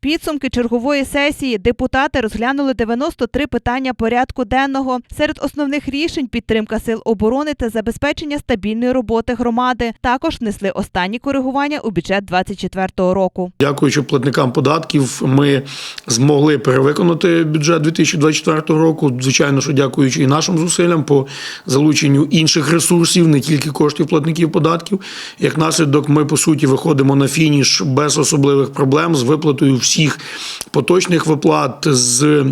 Підсумки чергової сесії депутати розглянули 93 питання порядку денного. Серед основних рішень підтримка сил оборони та забезпечення стабільної роботи громади. Також внесли останні коригування у бюджет 2024 року. Дякуючи платникам податків, ми змогли перевиконати бюджет 2024 року. Звичайно, що дякуючи і нашим зусиллям по залученню інших ресурсів, не тільки коштів платників податків. Як наслідок, ми по суті виходимо на фініш без особливих проблем з виплатою всіх поточних виплат з.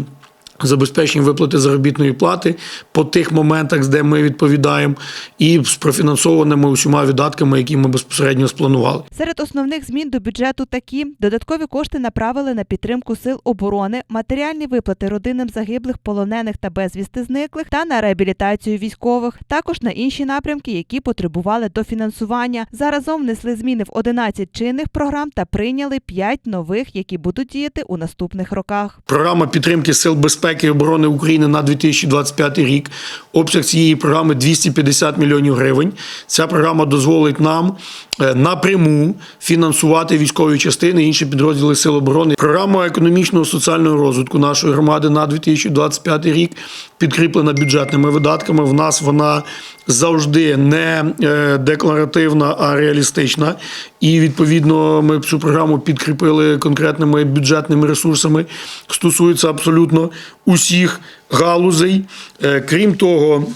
Забезпечення виплати заробітної плати по тих моментах, де ми відповідаємо, і з профінансованими усіма видатками, які ми безпосередньо спланували. Серед основних змін до бюджету такі додаткові кошти направили на підтримку сил оборони, матеріальні виплати родинам загиблих, полонених та безвісти зниклих та на реабілітацію військових. Також на інші напрямки, які потребували дофінансування. Заразом внесли зміни в 11 чинних програм та прийняли 5 нових, які будуть діяти у наступних роках. Програма підтримки сил безпеки і оборони України на 2025 рік. Обсяг цієї програми 250 мільйонів гривень. Ця програма дозволить нам е, напряму фінансувати військові частини і інші підрозділи сил оборони. Програма економічного соціального розвитку нашої громади на 2025 рік підкріплена бюджетними видатками. В нас вона завжди не е, декларативна, а реалістична. І відповідно ми цю програму підкріпили конкретними бюджетними ресурсами. Стосується абсолютно усіх галузей. Е, Крім того.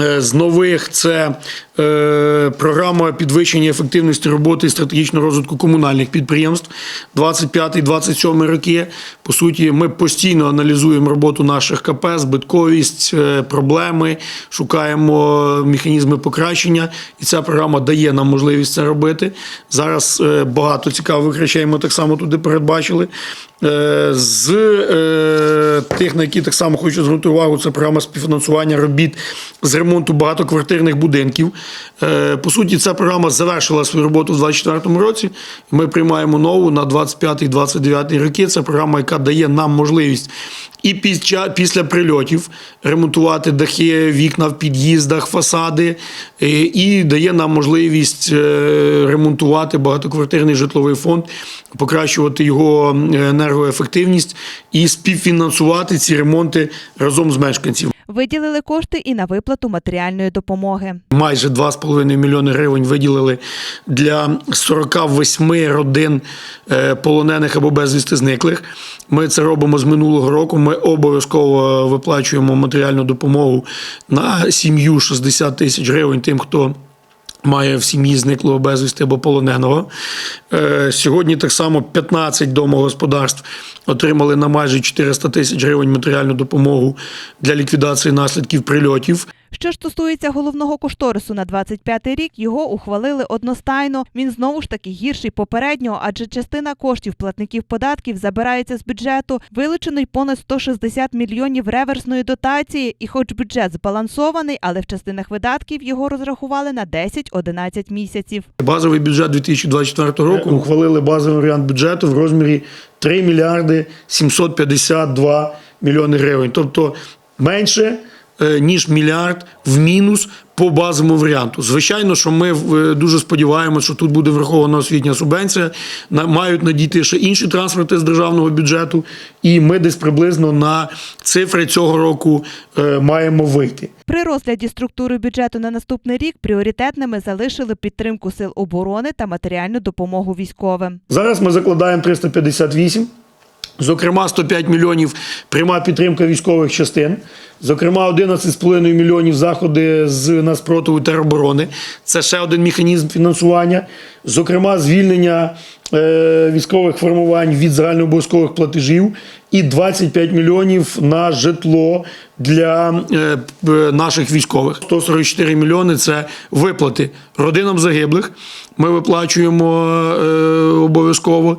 Е, З нових це е, програма підвищення ефективності роботи і стратегічного розвитку комунальних підприємств 25-27 роки. По суті, ми постійно аналізуємо роботу наших КП, збитковість, проблеми, шукаємо механізми покращення, і ця програма дає нам можливість це робити. Зараз багато цікавих речей ми так само туди передбачили. З тих, на які так само хочу звернути увагу, це програма співфінансування робіт з ремонту багатоквартирних будинків. Е, По суті, ця програма завершила свою роботу в 2024 році. Ми приймаємо нову на 25-29 роки. Це програма, яка дає нам можливість і ча- після прильотів ремонтувати дахи, вікна в під'їздах, фасади, е, і дає нам можливість е, ремонтувати багатоквартирний житловий фонд, покращувати його енергоефективність і співфінансувати ці ремонти разом з мешканців. Виділили кошти і на виплату матеріальної допомоги. Майже 2,5 мільйони гривень виділили для 48 родин е, полонених або безвісти зниклих. Ми це робимо з минулого року. Ми обов'язково виплачуємо матеріальну допомогу на сім'ю 60 тисяч гривень тим, хто. Має в сім'ї зниклого безвісти або полоненого. Е, Сьогодні так само 15 домогосподарств отримали на майже 400 тисяч гривень матеріальну допомогу для ліквідації наслідків прильотів. Що ж стосується головного кошторису на 25 рік, його ухвалили одностайно. Він знову ж таки гірший попереднього, адже частина коштів платників податків забирається з бюджету. Вилучено й понад 160 мільйонів реверсної дотації. І, хоч бюджет збалансований, але в частинах видатків його розрахували на 10-11 місяців. Базовий бюджет 2024 року ухвалили базовий варіант бюджету в розмірі 3 мільярди 752 мільйони гривень. Тобто менше е, ніж мільярд в мінус по базовому варіанту. Звичайно, що ми е, дуже сподіваємося, що тут буде врахована освітня субвенція. Мають надійти ще інші транспорти з державного бюджету, і ми десь приблизно на цифри цього року е, маємо вийти. При розгляді структури бюджету на наступний рік пріоритетними залишили підтримку сил оборони та матеріальну допомогу військовим. Зараз ми закладаємо 358. Зокрема, 105 мільйонів пряма підтримка військових частин. Зокрема, 11,5 мільйонів заходи з нацпротиву тероборони. Це ще один механізм фінансування. Зокрема, звільнення е, військових формувань від загальнообов'язкових платежів і 25 мільйонів на житло для е, наших військових. 144 мільйони це виплати родинам загиблих. Ми виплачуємо е, обов'язково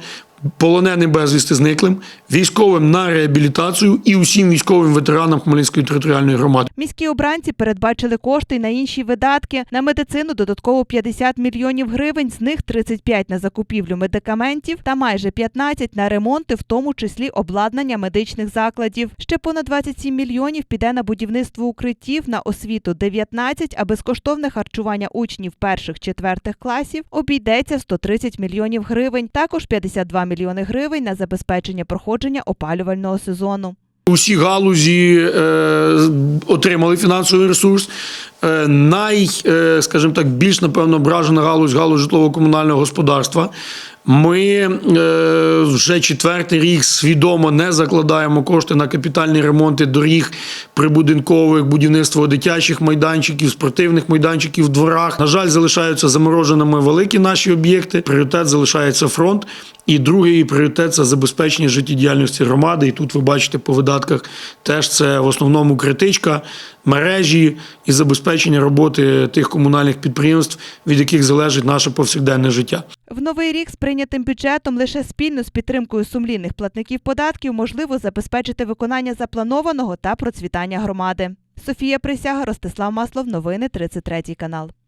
полоненим безвісти зниклим, військовим на реабілітацію і усім військовим ветеранам Хмельницької територіальної громади. Міські обранці передбачили кошти на інші видатки. На медицину додатково 50 мільйонів гривень, з них 35 на закупівлю медикаментів та майже 15 на ремонти, в тому числі обладнання медичних закладів. Ще понад 27 мільйонів піде на будівництво укриттів, на освіту 19, а безкоштовне харчування учнів перших четвертих класів обійдеться в 130 мільйонів гривень. Також 52 мільйони гривень на забезпечення проходження опалювального сезону. Усі галузі е, отримали фінансовий ресурс. Е, най, е, скажімо так, більш напевно ображена галузь галузь житлово-комунального господарства. Ми е, вже четвертий рік свідомо не закладаємо кошти на капітальні ремонти доріг прибудинкових, будівництво дитячих майданчиків, спортивних майданчиків в дворах. На жаль, залишаються замороженими великі наші об'єкти. Пріоритет залишається фронт. І другий пріоритет це забезпечення життєдіяльності громади. І тут ви бачите по видатках теж це в основному критичка мережі і забезпечення роботи тих комунальних підприємств, від яких залежить наше повсякденне життя. В новий рік з прийнятим бюджетом лише спільно з підтримкою сумлінних платників податків можливо забезпечити виконання запланованого та процвітання громади. Софія Присяга, Ростислав Маслов, новини 33 канал.